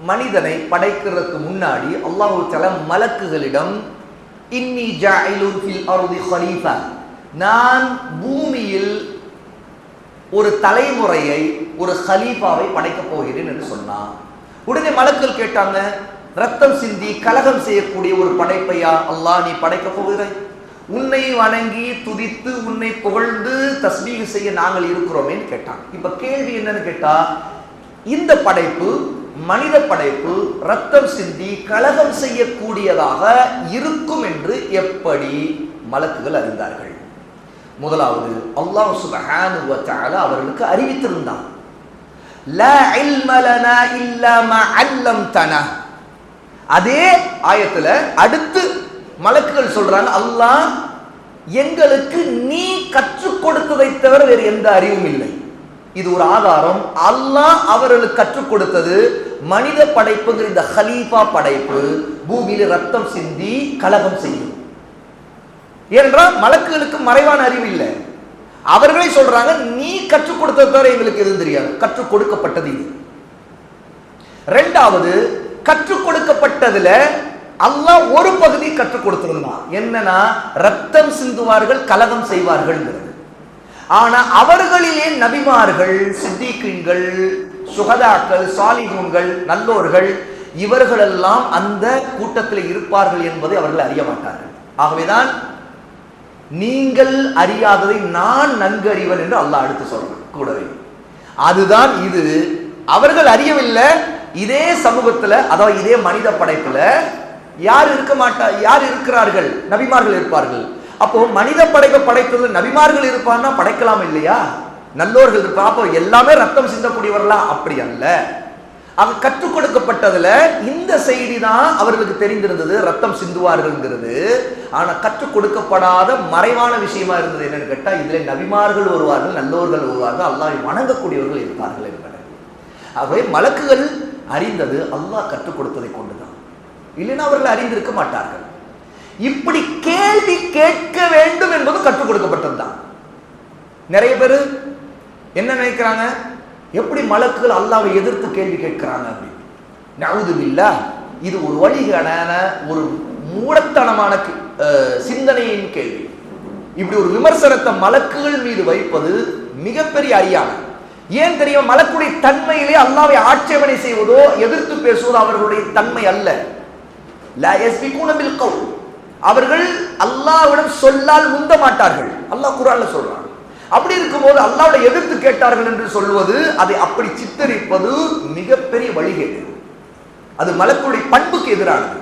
மனிதனை படைக்கிறதுக்கு முன்னாடி அல்லாஹு தல மலக்குகளிடம் இன்னி ஜாயிலுன் ஃபில் ஹலீஃபா நான் பூமியில் ஒரு தலைமுறையை ஒரு ஹலீஃபாவை படைக்கப் போகிறேன் என்று சொன்னான். உடனே மலக்கள் கேட்டாங்க ரத்தம் சிந்தி கலகம் செய்யக்கூடிய ஒரு படைப்பையா அல்லாஹ் நீ படைக்கப் போகிறாய்? உன்னை வணங்கி துதித்து உன்னை புகழ்ந்து தஸ்மீக செய்ய நாங்கள் இருக்கிறோமேன்னு கேட்டான். இப்ப கேள்வி என்னன்னு கேட்டா இந்த படைப்பு மனித படைப்பு ரத்தம் சிந்தி கலகம் செய்யக்கூடியதாக இருக்கும் என்று எப்படி மலக்குகள் அறிந்தார்கள்? முதலாவது அல்லாஹ் சுப்ஹானஹு அவர்களுக்கு அறிவித்திருந்தான். அதே ஆயத்துல அடுத்து மலக்குகள் சொல்றாங்க அல்லாஹ் எங்களுக்கு நீ கற்றுக் கொடுத்ததை தவிர வேறு எந்த அறிவும் இல்லை. இது ஒரு ஆதாரம். அல்லாஹ் அவர்களுக்கு கற்றுக் கொடுத்தது மனித படைப்புங்கிற இந்த ஹலீஃபா படைப்பு பூமியில ரத்தம் சிந்தி கலகம் செய்யும். ஏனென்றால் மலக்குகளுக்கு மறைவான அறிவு இல்லை. அவர்களே சொல்றாங்க நீ கற்றுக் கொடுத்தது தவிர எங்களுக்கு எதுவும் தெரியாது. கற்றுக் கொடுக்கப்பட்டது இது. ரெண்டாவது கற்றுக் கொடுக்கப்பட்டதுல அல்லாஹ் ஒரு பகுதி கற்றுக் கொடுத்திருந்தான் என்னன்னா ரத்தம் சிந்துவார்கள் கலகம் செய்வார்கள் ஆனா அவர்களிலே நபிமார்கள் சித்திகீன்கள் சுகதாக்கள் சாலிகூன்கள் நல்லோர்கள் இவர்களெல்லாம் அந்த கூட்டத்தில் இருப்பார்கள் என்பதை அவர்கள் அறிய மாட்டார்கள். ஆகவேதான் நீங்கள் அறியாததை நான் நன்கு அறிவன் என்று அல்லாஹ் அடுத்து சொல்றான் கூடவே. அதுதான் இது. அவர்கள் அறியவில்லை. இதே சமூகத்துல அதாவது இதே மனித படைப்புல யார் இருக்க மாட்டா யார் இருக்கிறார்கள்? நபிமார்கள் இருப்பார்கள். அப்போ மனித படைப்பை படைத்தது நபிமார்கள் இருப்பான்னா படைக்கலாம் இல்லையா? நல்லோர்கள் இருப்பா. அப்போ எல்லாமே ரத்தம் சிந்தக்கூடியவர்களா? அப்படி அல்ல. அது கற்றுக் கொடுக்கப்பட்டதுல இந்த செய்தி தான் அவர்களுக்கு தெரிந்திருந்தது ரத்தம் சிந்துவார்கள்ங்கிறது. ஆனா கற்றுக் கொடுக்கப்படாத மறைவான விஷயமா இருந்தது என்னன்னு கேட்டா இதுல நபிமார்கள் வருவார்கள் நல்லோர்கள் வருவார்கள் அல்லாஹ் வணங்கக்கூடியவர்கள் இருப்பார்கள் என்பன ஆகவே மலக்குகள் அறிந்தது அல்லாஹ் கற்றுக் கொடுத்ததை கொண்டுதான். இல்லைன்னா அவர்கள் அறிந்திருக்க மாட்டார்கள். இப்படி கேள்வி கேட்க வேண்டும் என்பது கற்றுக் கொடுக்கப்பட்டதுதான். நிறைய பேர் என்ன நினைக்கிறாங்க? எப்படி மலக்குகள் அல்லாவை எதிர்த்து கேள்வி கேட்கிறாங்க அப்படின்னு நவுதுபில்லா இது ஒரு வழிகளான ஒரு மூடத்தனமான சிந்தனையின் கேள்வி. இப்படி ஒரு விமர்சனத்தை மலக்குகள் மீது வைப்பது மிகப்பெரிய அறியாமை ஏன் தெரியும்? மலக்குடைய தன்மையிலே அல்லாவை ஆட்சேபனை செய்வதோ எதிர்த்து பேசுவதோ அவர்களுடைய தன்மை அல்ல. அவர்கள் அல்லாவிடம் சொல்லால் முந்த மாட்டார்கள். அல்லாஹ் குரான்ல சொல்றான். அப்படி இருக்கும்போது அல்லாவோட எதிர்த்து கேட்டார்கள் என்று சொல்வது அதை அப்படி சித்தரிப்பது மிகப்பெரிய வழிகேடு. அது மலக்குடைய பண்புக்கு எதிரானது.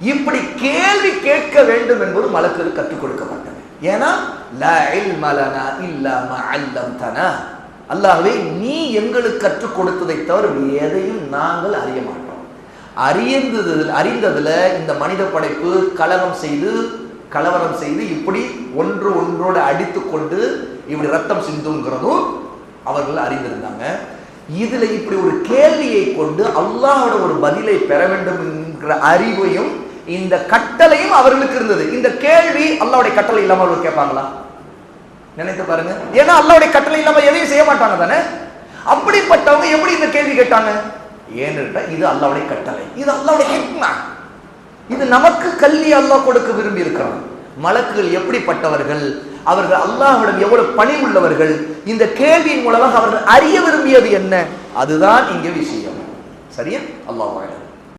இப்படி கேள்வி கேட்க வேண்டும் என்பது மலக்குக்கு கற்றுக் கொடுக்கப்பட்டது. ஏன்னா அல்லாவே நீ எங்களுக்கு கற்றுக் கொடுத்ததை தவிர எதையும் நாங்கள் அறிய மாட்டோம். அறிந்தது அறிந்ததில் இந்த மனித படைப்பு கலகம் செய்து கலவரம் செய்து இப்படி ஒன்று ஒன்றோடு அடித்து கொண்டு இப்படி ரத்தம் சிந்துங்கிறதும் அவர்கள் அறிந்திருந்தாங்க. இதில் இப்படி ஒரு கேள்வியை கொண்டு அல்லாஹோட ஒரு பதிலை பெற வேண்டும் என்கிற அறிவையும் இந்த கட்டளையும் அவர்களுக்கு இருந்தது. இந்த கேள்வி அல்லாவுடைய கட்டளை இல்லாமல் அவர்கள் கேட்பாங்களா? நினைத்து பாருங்க. ஏன்னா அல்லாவுடைய கட்டளை இல்லாமல் எதையும் செய்ய மாட்டாங்க தானே? அப்படிப்பட்டவங்க எப்படி இந்த கேள்வி கேட்டாங்க? ஏன்னு இது அல்லாவுடைய கட்டளை. இது அல்லாவுடைய ஹெக்மா. இது நமக்கு கல்வி அல்லாஹ் கொடுக்க விரும்பி இருக்கிறான் மலக்குகள் எப்படிப்பட்டவர்கள்? அவர்கள் அல்லாஹ்விடம் எவ்வளவு பணி உள்ளவர்கள்? இந்த கேள்வியின் மூலமாக அவர்கள் அறிய விரும்பியது என்ன? அதுதான் இங்கே விஷயம். சரியா? அல்லாஹ்